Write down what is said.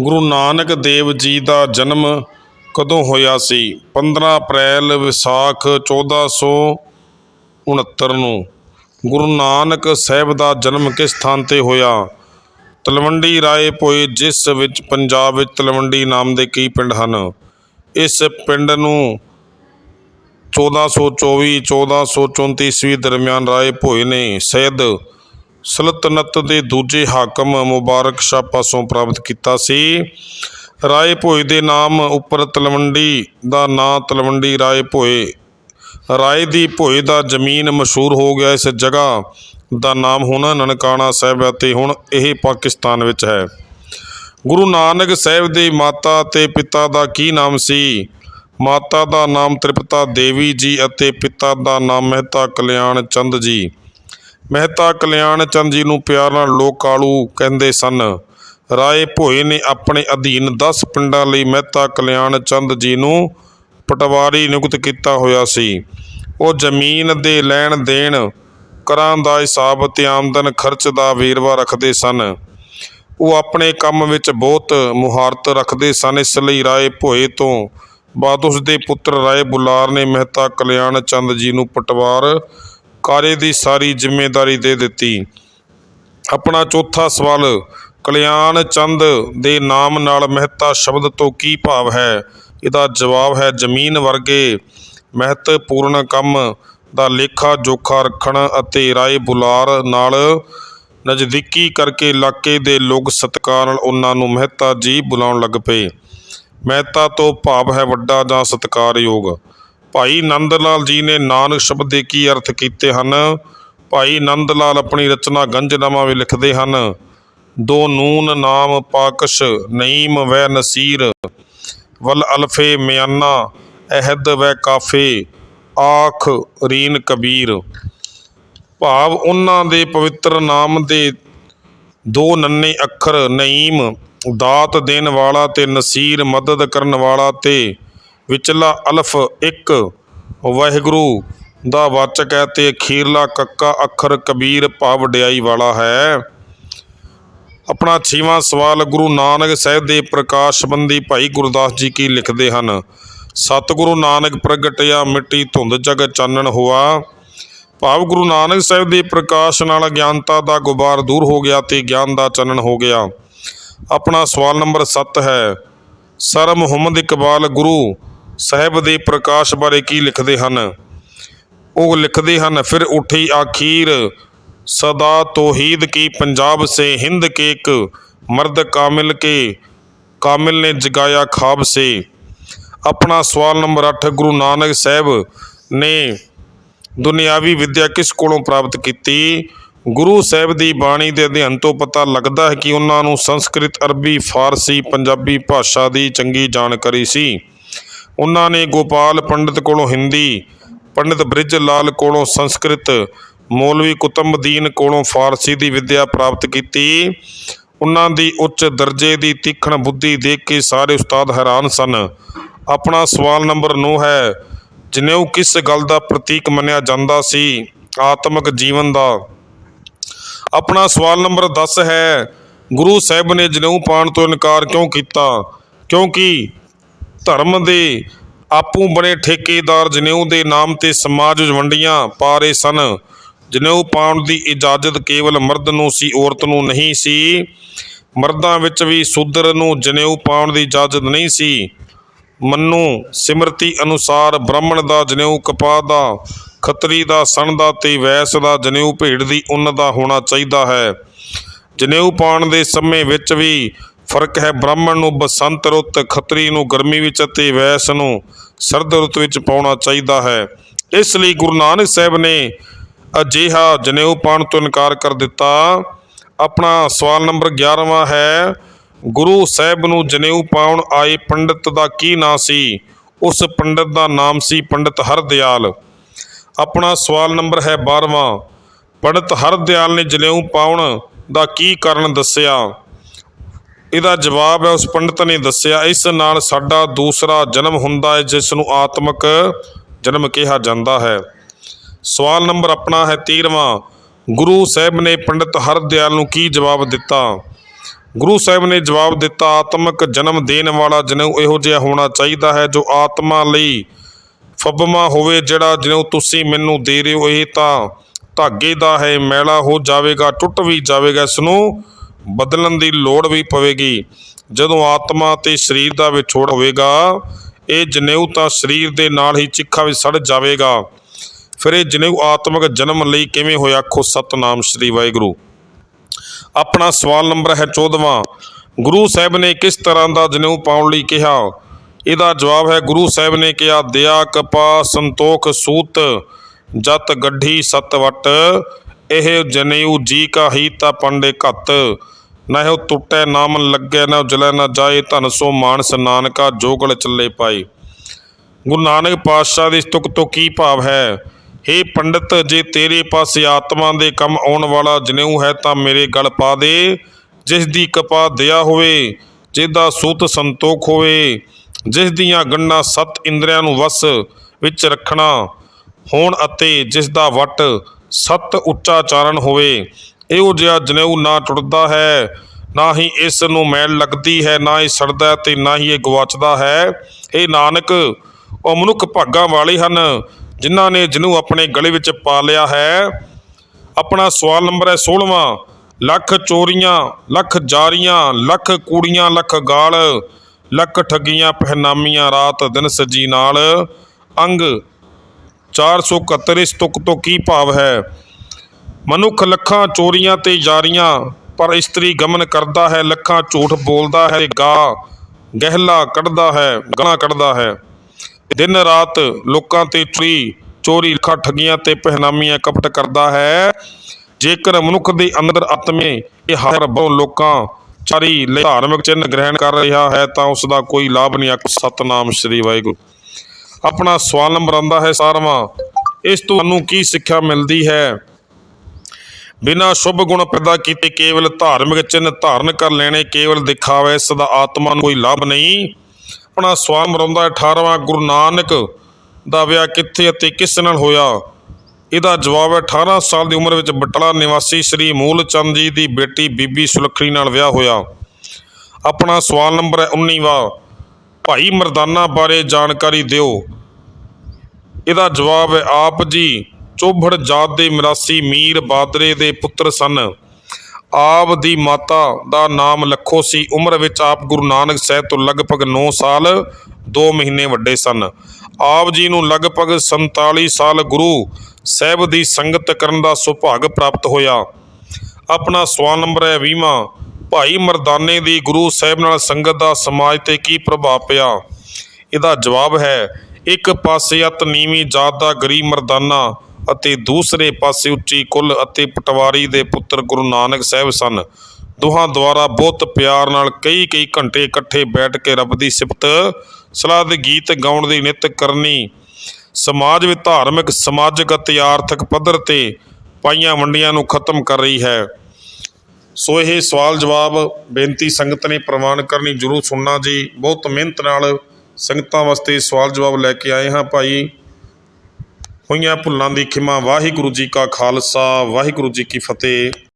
ਗੁਰੂ ਨਾਨਕ ਦੇਵ ਜੀ ਦਾ ਜਨਮ ਕਦੋਂ ਹੋਇਆ ਸੀ? 15 ਅਪ੍ਰੈਲ ਵਿਸਾਖ 1469 ਨੂੰ। ਗੁਰੂ ਨਾਨਕ ਸਾਹਿਬ ਦਾ ਜਨਮ ਕਿਸ ਥਾਂ ਤੇ ਹੋਇਆ? ਤਲਵੰਡੀ ਰਾਏ ਭੋਏ ਜਿਸ ਵਿੱਚ ਪੰਜਾਬ ਵਿੱਚ ਤਲਵੰਡੀ ਨਾਮ ਦੇ ਕਈ ਪਿੰਡ ਹਨ। ਇਸ ਪਿੰਡ ਨੂੰ 1424 1434 ਈਸਵੀ ਦਰਮਿਆਨ ਰਾਏ ਭੋਏ ਨੇ ਸੈਦ ਸਲਤਨਤ ਦੇ ਦੂਜੇ ਹਾਕਮ ਮੁਬਾਰਕ ਸ਼ਾਹ ਪਾਸੋਂ ਪ੍ਰਾਪਤ ਕੀਤਾ ਸੀ। ਰਾਏ ਭੋਏ ਦੇ ਨਾਮ ਉੱਪਰ ਤਲਵੰਡੀ ਦਾ ਨਾਂ ਤਲਵੰਡੀ ਰਾਏ ਭੋਏ ਰਾਏ ਦੀ ਭੋਏ ਦਾ ਜ਼ਮੀਨ ਮਸ਼ਹੂਰ ਹੋ ਗਿਆ ਇਸ ਜਗ੍ਹਾ ਦਾ ਨਾਮ ਹੁਣ ਨਨਕਾਣਾ ਸਾਹਿਬ ਹੈ ਤੇ ਹੁਣ ਇਹ ਪਾਕਿਸਤਾਨ ਵਿੱਚ ਹੈ। ਗੁਰੂ ਨਾਨਕ ਸਾਹਿਬ ਦੇ ਮਾਤਾ ਤੇ ਪਿਤਾ ਦਾ ਕੀ ਨਾਮ ਸੀ? ਮਾਤਾ ਦਾ ਨਾਮ ਤ੍ਰਿਪਤਾ ਦੇਵੀ ਜੀ ਅਤੇ ਪਿਤਾ ਦਾ ਨਾਮ ਮਹਿਤਾ ਕਲਿਆਣ ਚੰਦ ਜੀ। ਮਹਿਤਾ ਕਲਿਆਣ ਚੰਦ ਜੀ ਨੂੰ ਪਿਆਰ ਨਾਲ ਲੋਕ ਕਾਲੂ ਕਹਿੰਦੇ ਸਨ। ਰਾਏ ਭੋਏ ਨੇ ਆਪਣੇ ਅਧੀਨ 10 ਪਿੰਡਾਂ ਲਈ ਮਹਿਤਾ ਕਲਿਆਣ ਚੰਦ ਜੀ ਨੂੰ ਪਟਵਾਰੀ ਨਿਯੁਕਤ ਕੀਤਾ ਹੋਇਆ ਸੀ। ਉਹ ਜ਼ਮੀਨ ਦੇ ਲੈਣ ਦੇਣ ਕਰਾਂ ਦਾ ਹਿਸਾਬ ਤੇ ਆਮਦਨ ਖਰਚ ਦਾ ਵੇਰਵਾ ਰੱਖਦੇ ਸਨ। ਉਹ ਆਪਣੇ ਕੰਮ ਵਿੱਚ ਬਹੁਤ ਮੁਹਾਰਤ ਰੱਖਦੇ ਸਨ। ਇਸ ਲਈ ਰਾਏ ਭੋਏ ਤੋਂ ਬਾਅਦ ਉਸ ਦੇ ਪੁੱਤਰ ਰਾਏ ਬੁਲਾਰ ਨੇ ਮਹਿਤਾ ਕਲਿਆਣ ਚੰਦ ਜੀ ਨੂੰ ਪਟਵਾਰ ਕਾਰੇ ਦੀ ਸਾਰੀ ਜ਼ਿੰਮੇਵਾਰੀ ਦੇ ਦਿੱਤੀ। ਆਪਣਾ ਚੌਥਾ ਸਵਾਲ, ਕਲਿਆਣ ਚੰਦ ਦੇ ਨਾਮ ਨਾਲ ਮਹਿਤਾ ਸ਼ਬਦ ਤੋਂ ਕੀ ਭਾਵ ਹੈ? ਇਹਦਾ ਜਵਾਬ ਹੈ ਜ਼ਮੀਨ ਵਰਗੇ ਮਹੱਤਵਪੂਰਨ ਕੰਮ ਦਾ ਲੇਖਾ ਜੋਖਾ ਰੱਖਣ ਅਤੇ ਰਾਏ ਬੁਲਾਰ ਨਾਲ ਨਜ਼ਦੀਕੀ ਕਰਕੇ ਇਲਾਕੇ ਦੇ ਲੋਕ ਸਤਿਕਾਰ ਨਾਲ ਉਹਨਾਂ ਨੂੰ ਮਹਿਤਾ ਜੀ ਬੁਲਾਉਣ ਲੱਗ ਪਏ। ਮਹਿਤਾ ਤੋਂ ਭਾਵ ਹੈ ਵੱਡਾ ਜਾਂ ਸਤਿਕਾਰਯੋਗ। ਭਾਈ ਨੰਦ ਲਾਲ ਜੀ ਨੇ ਨਾਨਕ ਸ਼ਬਦ ਦੇ ਕੀ ਅਰਥ ਕੀਤੇ ਹਨ? ਭਾਈ ਨੰਦ ਲਾਲ ਆਪਣੀ ਰਚਨਾ ਗੰਜਨਾਮਾ ਵਿੱਚ ਲਿਖਦੇ ਹਨ, ਦੋ ਨੂਨ ਨਾਮ ਪਾਕਸ਼, ਨਈਮ ਵੈ ਨਸੀਰ, ਵਲ ਅਲਫੇ ਮਿਆਨਾ, ਅਹਿਦ ਵੈ ਕਾਫੇ, ਆਖ ਰੀਨ ਕਬੀਰ। ਭਾਵ ਉਹਨਾਂ ਦੇ ਪਵਿੱਤਰ ਨਾਮ ਦੇ ਦੋ ਨੰਨੇ ਅੱਖਰ ਨਈਮ, ਦਾਤ ਦੇਣ ਵਾਲਾ ਤੇ ਨਸੀਰ, ਮਦਦ ਕਰਨ ਵਾਲਾ ਤੇ ਵਿਚਲਾ ਅਲਫ ਇੱਕ। ਵਾਹਿਗੁਰੂ ਦਾ ਵਾਚਕ ਹੈ ਅਤੇ ਅਖੀਰਲਾ ਕੱਕਾ ਅੱਖਰ ਕਬੀਰ ਭਾਵ ਵਡਿਆਈ ਵਾਲਾ ਹੈ। ਆਪਣਾ ਛੇਵਾਂ ਸਵਾਲ ਗੁਰੂ ਨਾਨਕ ਸਾਹਿਬ ਦੇ ਪ੍ਰਕਾਸ਼ ਸੰਬੰਧੀ ਭਾਈ ਗੁਰਦਾਸ ਜੀ ਕੀ ਲਿਖਦੇ ਹਨ? ਸਤਿਗੁਰੂ ਨਾਨਕ ਪ੍ਰਗਟਿਆ ਮਿੱਟੀ ਧੁੰਦ ਜਗ ਚਾਨਣ ਹੋਆ। ਭਾਵ ਗੁਰੂ ਨਾਨਕ ਸਾਹਿਬ ਦੇ ਪ੍ਰਕਾਸ਼ ਨਾਲ ਅਗਿਆਨਤਾ ਦਾ ਗੁਬਾਰ ਦੂਰ ਹੋ ਗਿਆ ਤੇ ਗਿਆਨ ਦਾ ਚਾਨਣ ਹੋ ਗਿਆ। ਆਪਣਾ ਸਵਾਲ ਨੰਬਰ 7 ਹੈ। ਸਰ ਮੁਹੰਮਦ ਇਕਬਾਲ ਗੁਰੂ ਸਾਹਿਬ ਦੇ ਪ੍ਰਕਾਸ਼ ਬਾਰੇ ਕੀ ਲਿਖਦੇ ਹਨ? ਉਹ ਲਿਖਦੇ ਹਨ, ਫਿਰ ਉਠੀ ਆਖੀਰ, ਸਦਾ ਤੋਹੀਦ ਕੀ ਪੰਜਾਬ ਸੇ ਹਿੰਦ ਕੇ ਇੱਕ ਮਰਦ ਕਾਮਿਲ ਕੇ ਕਾਮਿਲ ਨੇ ਜਗਾਇਆ ਖਾਬ ਸੇ। ਆਪਣਾ ਸਵਾਲ ਨੰਬਰ 8 ਗੁਰੂ ਨਾਨਕ ਸਾਹਿਬ ਨੇ ਦੁਨਿਆਵੀ ਵਿੱਦਿਆ ਕਿਸ ਕੋਲੋਂ ਪ੍ਰਾਪਤ ਕੀਤੀ? ਗੁਰੂ ਸਾਹਿਬ ਦੀ ਬਾਣੀ ਦੇ ਅਧਿਐਨ ਤੋਂ ਪਤਾ ਲੱਗਦਾ ਹੈ ਕਿ ਉਹਨਾਂ ਨੂੰ ਸੰਸਕ੍ਰਿਤ, ਅਰਬੀ, ਫਾਰਸੀ, ਪੰਜਾਬੀ ਭਾਸ਼ਾ ਦੀ ਚੰਗੀ ਜਾਣਕਾਰੀ ਸੀ। ਉਹਨਾਂ ਨੇ ਗੋਪਾਲ ਪੰਡਿਤ ਕੋਲੋਂ ਹਿੰਦੀ, ਪੰਡਿਤ ਬ੍ਰਿਜ ਲਾਲ ਕੋਲੋਂ ਸੰਸਕ੍ਰਿਤ, ਮੌਲਵੀ ਕੁਤਬਦੀਨ ਕੋਲੋਂ ਫਾਰਸੀ ਦੀ ਵਿੱਦਿਆ ਪ੍ਰਾਪਤ ਕੀਤੀ। ਉਹਨਾਂ ਦੀ ਉੱਚ ਦਰਜੇ ਦੀ ਤੀਖਣ ਬੁੱਧੀ ਦੇਖ ਕੇ ਸਾਰੇ ਉਸਤਾਦ ਹੈਰਾਨ ਸਨ। ਆਪਣਾ ਸਵਾਲ ਨੰਬਰ 9 ਹੈ, ਜਨੇਊ ਕਿਸ ਗੱਲ ਦਾ ਪ੍ਰਤੀਕ ਮੰਨਿਆ ਜਾਂਦਾ ਸੀ, ਆਤਮਿਕ ਜੀਵਨ ਦਾ? ਆਪਣਾ ਸਵਾਲ ਨੰਬਰ 10 ਹੈ, ਗੁਰੂ ਸਾਹਿਬ ਨੇ ਜਨੇਊ ਪਾਣ ਤੋਂ ਇਨਕਾਰ ਕਿਉਂ ਕੀਤਾ? ਕਿਉਂਕਿ ਧਰਮ ਦੇ ਆਪੂ ਬਣੇ ਠੇਕੇਦਾਰ ਜਨੇਊ ਦੇ ਨਾਮ ਤੇ ਸਮਾਜ ਵਿੱਚ ਵੰਡੀਆਂ ਪਾ ਰਹੇ ਸਨ। ਜਨੇਊ ਪਾਉਣ ਦੀ ਇਜਾਜ਼ਤ ਕੇਵਲ ਮਰਦ ਨੂੰ ਸੀ, ਔਰਤ ਨੂੰ ਨਹੀਂ ਸੀ। ਮਰਦਾਂ ਵਿੱਚ ਵੀ ਸ਼ੂਦਰ ਨੂੰ ਜਨੇਊ ਪਾਉਣ ਦੀ ਇਜਾਜ਼ਤ ਨਹੀਂ ਸੀ। ਮੰਨੂ ਸਿਮਰਤੀ ਅਨੁਸਾਰ ਬ੍ਰਾਹਮਣ ਦਾ ਜਨੇਊ, ਕਪਾਹ ਦਾ, ਖੱਤਰੀ ਦਾ, ਸਣ ਦਾ ਤੇ ਵੈਸ ਦਾ ਜਨੇਊ ਭੇਡ ਦੀ ਉੱਨ ਦਾ ਹੋਣਾ ਚਾਹੀਦਾ ਹੈ। ਜਨੇਊ ਪਾਉਣ ਦੇ ਸਮੇਂ ਵਿੱਚ ਵੀ ਫ਼ਰਕ ਹੈ ਬ੍ਰਾਹਮਣ ਨੂੰ ਬਸੰਤ ਰੁੱਤ, ਖੱਤਰੀ ਨੂੰ ਗਰਮੀ ਵਿੱਚ ਅਤੇ ਵੈਸ ਨੂੰ ਸਰਦ ਰੁੱਤ ਵਿੱਚ ਪਾਉਣਾ ਚਾਹੀਦਾ ਹੈ। ਇਸ ਲਈ ਗੁਰੂ ਨਾਨਕ ਸਾਹਿਬ ਨੇ ਅਜਿਹਾ ਜਨੇਊ ਪਾਉਣ ਤੋਂ ਇਨਕਾਰ ਕਰ ਦਿੱਤਾ। ਆਪਣਾ ਸਵਾਲ ਨੰਬਰ 11ਵਾਂ ਹੈ, ਗੁਰੂ ਸਾਹਿਬ ਨੂੰ ਜਨੇਊ ਪਾਉਣ ਆਏ ਪੰਡਿਤ ਦਾ ਕੀ ਨਾਂ ਸੀ? ਉਸ ਪੰਡਿਤ ਦਾ ਨਾਮ ਸੀ ਪੰਡਿਤ ਹਰਦਿਆਲ। ਆਪਣਾ ਸਵਾਲ ਨੰਬਰ ਹੈ 12ਵਾਂ ਪੰਡਿਤ ਹਰਦਿਆਲ ਨੇ ਜਨੇਊ ਪਾਉਣ ਦਾ ਕੀ ਕਾਰਨ ਦੱਸਿਆ? ਇਹਦਾ ਜਵਾਬ ਹੈ, ਉਸ ਪੰਡਿਤ ਨੇ ਦੱਸਿਆ, ਇਸ ਨਾਲ ਸਾਡਾ ਦੂਸਰਾ ਜਨਮ ਹੁੰਦਾ ਹੈ, ਜਿਸ ਨੂੰ ਆਤਮਿਕ ਜਨਮ ਕਿਹਾ ਜਾਂਦਾ ਹੈ। ਸਵਾਲ ਨੰਬਰ ਆਪਣਾ ਹੈ 13ਵਾਂ ਗੁਰੂ ਸਾਹਿਬ ਨੇ ਪੰਡਿਤ ਹਰਦਿਆਲ ਨੂੰ ਕੀ ਜਵਾਬ ਦਿੱਤਾ? ਗੁਰੂ ਸਾਹਿਬ ਨੇ ਜਵਾਬ ਦਿੱਤਾ, ਆਤਮਿਕ ਜਨਮ ਦੇਣ ਵਾਲਾ ਜਨੇਊ ਇਹੋ ਜਿਹਾ ਹੋਣਾ ਚਾਹੀਦਾ ਹੈ, ਜੋ ਆਤਮਾ ਲਈ ਫੱਬਮਾ ਹੋਵੇ, ਜਿਹੜਾ ਜਨੇਊ ਤੁਸੀਂ ਮੈਨੂੰ ਦੇ ਰਹੇ ਹੋ, ਇਹ ਤਾਂ ਧਾਗੇ ਦਾ ਹੈ, ਮੈਲਾ ਹੋ ਜਾਵੇਗਾ, ਟੁੱਟ ਵੀ ਜਾਵੇਗਾ, ਇਸ ਨੂੰ ਬਦਲਣ ਦੀ ਲੋੜ ਵੀ ਪਵੇਗੀ। ਜਦੋਂ ਆਤਮਾ ਤੇ ਸਰੀਰ ਦਾ ਵਿਛੋੜ ਹੋਵੇਗਾ, ਇਹ ਜਨੇਊ ਤਾਂ ਸਰੀਰ ਦੇ ਨਾਲ ਹੀ ਚਿੱਖਾ ਵਿੱਚ ਸੜ ਜਾਵੇਗਾ। ਫਿਰ ਇਹ ਜਨੇਊ ਆਤਮਿਕ ਜਨਮ ਲਈ ਕਿਵੇਂ ਹੋਇਆ? ਖੋ ਸਤਨਾਮ ਸ੍ਰੀ ਵਾਹਿਗੁਰੂ। ਆਪਣਾ ਸਵਾਲ ਨੰਬਰ ਹੈ 14ਵਾਂ ਗੁਰੂ ਸਾਹਿਬ ਨੇ ਕਿਸ ਤਰ੍ਹਾਂ ਦਾ ਜਨੇਊ ਪਾਉਣ ਲਈ ਕਿਹਾ? ਇਹਦਾ ਜਵਾਬ ਹੈ, ਗੁਰੂ ਸਾਹਿਬ ਨੇ ਕਿਹਾ ਦਇਆ ਕਪਾ ਸੰਤੋਖ ਸੂਤ ਜਤ ਗੱਢੀ ਸਤਵਟ ਇਹ ਜਨੇਊ ਜੀ ਕਾ ਹੀ ਤਾ ਪੰਡੇ ਘਤ। ਨਾ ਉਹ ਟੁੱਟੇ ਨਾਮ ਲੱਗੇ, ਨਾ ਜਲੈ ਨਾ ਜਾਏ, ਧਨ ਸੋ ਮਾਨਸ ਨਾਨਕਾ ਜੋਗਲ ਚੱਲੇ ਪਾਈ ਗੁਰੂ ਨਾਨਕ ਪਾਤਸ਼ਾਹ ਦੀ ਤੁਕ ਤੋਂ ਕੀ ਭਾਵ ਹੈ? हे ਪੰਡਿਤ, ਜੇ ਤੇਰੇ ਪਾਸੇ ਆਤਮਾ ਦੇ ਕੰਮ ਆਉਣ ਵਾਲਾ ਜਨੇਊ ਹੈ, ਤਾਂ ਮੇਰੇ ਗਲ ਪਾ ਦੇ। ਜਿਸ ਦੀ ਕਪਾ ਦਇਆ ਹੋਵੇ, ਜਿਹਦਾ ਸੂਤ ਸੰਤੋਖ ਹੋਵੇ, ਜਿਸ ਦੀਆਂ ਗੰਨਾਂ ਸੱਤ ਇੰਦਰੀਆਂ ਨੂੰ ਵਸ ਵਿੱਚ ਰੱਖਣਾ, ਹੋਣ ਅਤੇ ਜਿਸ ਦਾ ਵਟ ਸਤ ਉੱਚਾਚਾਰਨ ਹੋਵੇ, ਇਹੋ ਜਿਹਾ ਜਨੇਊ ਨਾ ਟੁੱਟਦਾ ਹੈ, ਨਾ ਹੀ ਇਸ ਨੂੰ ਮੈਲ ਲੱਗਦੀ ਹੈ, ਨਾ ਹੀ ਸੜਦਾ ਹੈ ਤੇ ਨਾ ਹੀ ਇਹ ਗਵਾਚਦਾ ਹੈ। ਇਹ ਨਾਨਕ, ਉਹ ਮਨੁੱਖ ਭਾਗਾਂ ਵਾਲੇ ਹਨ, ਜਿਨ੍ਹਾਂ ਨੇ ਜਿਹਨੂੰ ਆਪਣੇ ਗਲੇ ਵਿੱਚ ਪਾ ਲਿਆ ਹੈ। ਆਪਣਾ ਸਵਾਲ ਨੰਬਰ ਹੈ 16ਵਾਂ ਲੱਖ ਚੋਰੀਆਂ, ਲੱਖ ਜਾਰੀਆਂ, ਲੱਖ ਕੂੜੀਆਂ, ਲੱਖ ਗਾਲ, ਲੱਖ ਠੱਗੀਆਂ, ਪਹਿਨਾਮੀਆਂ, ਰਾਤ ਦਿਨ ਸਜੀ ਨਾਲ, ਅੰਗ 471 ਇਸ ਤੁਕ ਤੋਂ ਕੀ ਭਾਵ ਹੈ? ਮਨੁੱਖ ਲੱਖਾਂ ਚੋਰੀਆਂ ਤੇ ਜਾਰੀਆਂ, ਪਰ ਇਸਤਰੀ ਗਮਨ ਕਰਦਾ ਹੈ, ਲੱਖਾਂ ਝੂਠ ਬੋਲਦਾ ਹੈ ਗਾ, ਗਹਿਲਾ ਕੱਢਦਾ ਹੈ, ਗਾਲਾਂ ਕੱਢਦਾ ਹੈ। ਦਿਨ ਰਾਤ ਲੋਕਾਂ ਤੇ ਚੋਰੀ ਚੋਰੀ ਲੱਖਾਂ ਠੱਗੀਆਂ ਤੇ ਪਹਿਨਾਮੀਆਂ ਕਪਟ ਕਰਦਾ ਹੈ। ਜੇਕਰ ਮਨੁੱਖ ਦੇ ਅੰਦਰ ਆਤਮੇ ਇਹ ਹਰ ਬਹੁ ਲੋਕਾਂ ਚਾਰੀ ਧਾਰਮਿਕ ਚਿੰਨ੍ਹ ਗ੍ਰਹਿਣ ਕਰ ਰਿਹਾ ਹੈ, ਤਾਂ ਉਸ ਦਾ ਕੋਈ ਲਾਭ ਨਹੀਂ ਆਖ ਸਤਨਾਮ ਸ੍ਰੀ ਵਾਹਿਗੁਰੂ। ਆਪਣਾ ਸਵਾਲ ਨੰਬਰ ਆਉਂਦਾ ਹੈ ਸਾਰਵਾਂ। ਇਸ ਤੋਂ ਤੁਹਾਨੂੰ ਕੀ ਸਿੱਖਿਆ ਮਿਲਦੀ ਹੈ? ਬਿਨਾਂ ਸ਼ੁਭ ਗੁਣ ਪੈਦਾ ਕੀਤੇ ਕੇਵਲ ਧਾਰਮਿਕ ਚਿੰਨ੍ਹ ਧਾਰਨ ਕਰ ਲੈਣੇ, ਕੇਵਲ ਦਿਖਾਵੇ ਇਸ ਦਾ ਆਤਮਾ ਨੂੰ ਕੋਈ ਲਾਭ ਨਹੀਂ। ਆਪਣਾ ਸਵਾਲ ਮਰਾਉਂਦਾ ਹੈ 18ਵਾਂ ਗੁਰੂ ਨਾਨਕ ਦਾ ਵਿਆਹ ਕਿੱਥੇ ਅਤੇ ਕਿਸ ਨਾਲ ਹੋਇਆ? ਇਹਦਾ ਜਵਾਬ ਹੈ 18 ਸਾਲ ਦੀ ਉਮਰ ਵਿੱਚ ਬਟਲਾ ਨਿਵਾਸੀ ਸ੍ਰੀ ਮੂਲ ਚੰਦ ਜੀ ਦੀ ਬੇਟੀ ਬੀਬੀ ਸੁਲੱਖਣੀ ਨਾਲ ਵਿਆਹ ਹੋਇਆ। ਆਪਣਾ ਸਵਾਲ ਨੰਬਰ ਹੈ 19ਵਾਂ ਭਾਈ ਮਰਦਾਨਾ ਬਾਰੇ ਜਾਣਕਾਰੀ ਦਿਓ। ਇਹਦਾ ਜਵਾਬ ਹੈ, ਆਪ ਜੀ ਚੋਬੜ ਜਾਤ ਦੇ ਮਿਰਾਸੀ ਮੀਰ ਬਾਦਰੇ ਦੇ ਪੁੱਤਰ ਸਨ। ਆਪ ਦੀ ਮਾਤਾ ਦਾ ਨਾਮ ਲੱਖੋ ਸੀ। ਉਮਰ ਵਿੱਚ ਆਪ ਗੁਰੂ ਨਾਨਕ ਸਾਹਿਬ ਤੋਂ ਲਗਭਗ 9 ਸਾਲ 2 ਮਹੀਨੇ ਵੱਡੇ ਸਨ। ਆਪ ਜੀ ਨੂੰ ਲਗਭਗ 47 ਸਾਲ ਗੁਰੂ ਸਾਹਿਬ ਦੀ ਸੰਗਤ ਕਰਨ ਦਾ ਸੁਭਾਗ ਪ੍ਰਾਪਤ ਹੋਇਆ। ਆਪਣਾ ਸਵਾਲ ਨੰਬਰ ਹੈ 20ਵਾਂ ਭਾਈ ਮਰਦਾਨੇ ਦੀ ਗੁਰੂ ਸਾਹਿਬ ਨਾਲ ਸੰਗਤ ਦਾ ਸਮਾਜ ਤੇ ਕੀ ਪ੍ਰਭਾਵ ਪਿਆ? ਇਹਦਾ ਜਵਾਬ ਹੈ, ਇੱਕ ਪਾਸੇ ਅਤ ਨੀਵੀਂ ਜਾਤ ਦਾ ਗਰੀਬ ਮਰਦਾਨਾ ਅਤੇ ਦੂਸਰੇ ਪਾਸੇ ਉੱਚੀ ਕੁੱਲ ਅਤੇ ਪਟਵਾਰੀ ਦੇ ਪੁੱਤਰ ਗੁਰੂ ਨਾਨਕ ਸਾਹਿਬ ਸਨ। ਦੋਹਾਂ ਦੁਆਰਾ ਬਹੁਤ ਪਿਆਰ ਨਾਲ ਕਈ ਕਈ ਘੰਟੇ ਇਕੱਠੇ ਬੈਠ ਕੇ ਰੱਬ ਦੀ ਸਿਫਤ, ਸਲਾਹ ਦੇ ਗੀਤ ਗਾਉਣ ਦੀ ਨਿਤ ਕਰਨੀ, ਸਮਾਜ ਵਿੱਚ ਧਾਰਮਿਕ, ਸਮਾਜਿਕ ਅਤੇ ਆਰਥਿਕ ਪੱਧਰ ਤੇ ਪਾਈਆਂ ਵੰਡੀਆਂ ਨੂੰ ਖਤਮ ਕਰ ਰਹੀ ਹੈ। ਸੋ ਇਹ ਸਵਾਲ ਜਵਾਬ ਬੇਨਤੀ ਸੰਗਤ ਨੇ ਪ੍ਰਵਾਨ ਕਰਨੀ ਜਰੂਰ ਸੁਣਨਾ ਜੀ। ਬਹੁਤ ਮਿਹਨਤ ਨਾਲ ਸੰਗਤਾਂ ਵਾਸਤੇ ਸਵਾਲ ਜਵਾਬ ਲੈ ਕੇ ਆਏ ਹਾਂ ਭਾਈ। ਹੋਈਆਂ ਭੁੱਲਾਂ ਦੀ ਖਿਮਾ। ਵਾਹਿਗੁਰੂ ਜੀ ਕਾ ਖਾਲਸਾ, ਵਾਹਿਗੁਰੂ ਜੀ ਕੀ ਫਤਿਹ।